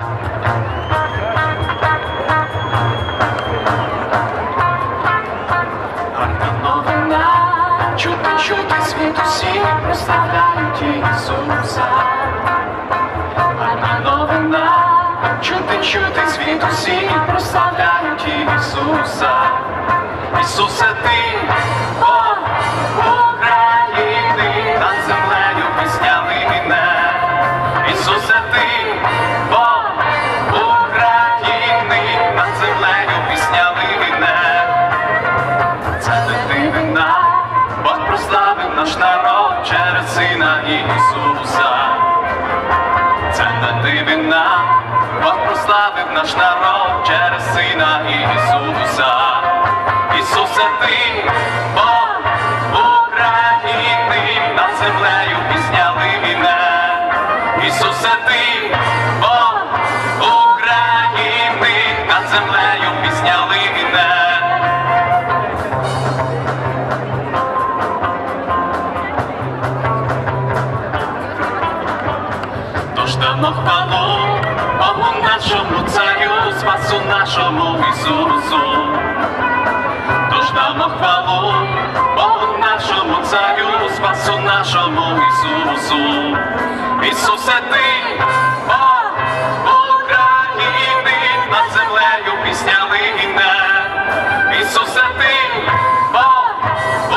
Чути, чути світ усі прославляють Ісуса. Гарна новина, чути, чути світ усі прославляють Ісуса. Наш народ через сина Ісуса. Це не дивина, Бог прославив наш народ через сина Ісуса. Ісусе, ти Бог України, над землею пісняли мене. Ісусе, ти Дамо хвалу Богу нашому царю, спасу нашому Ісусу. Тож дамо хвалу Богу нашому царю, спасу нашому Ісусу. Ісусе, ти Бог України, над землею пісняли гімне. Ісусе, ти Бог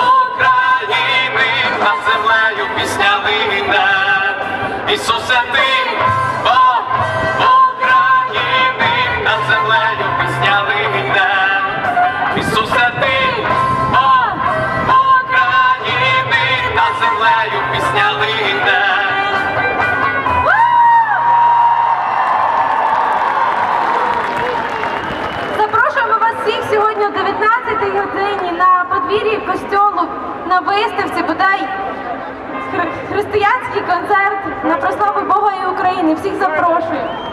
України, над землею пісняли гімне. Ісусе, ти Бог України, над землею пісняли гімне. Ісусе, ти Бог України, над землею пісняли гімне. Запрошуємо вас всіх сьогодні о 19-й годині на подвір'ї костьолу на виставці, бодай християнський концерт на прославу Бога і України. Всіх запрошую.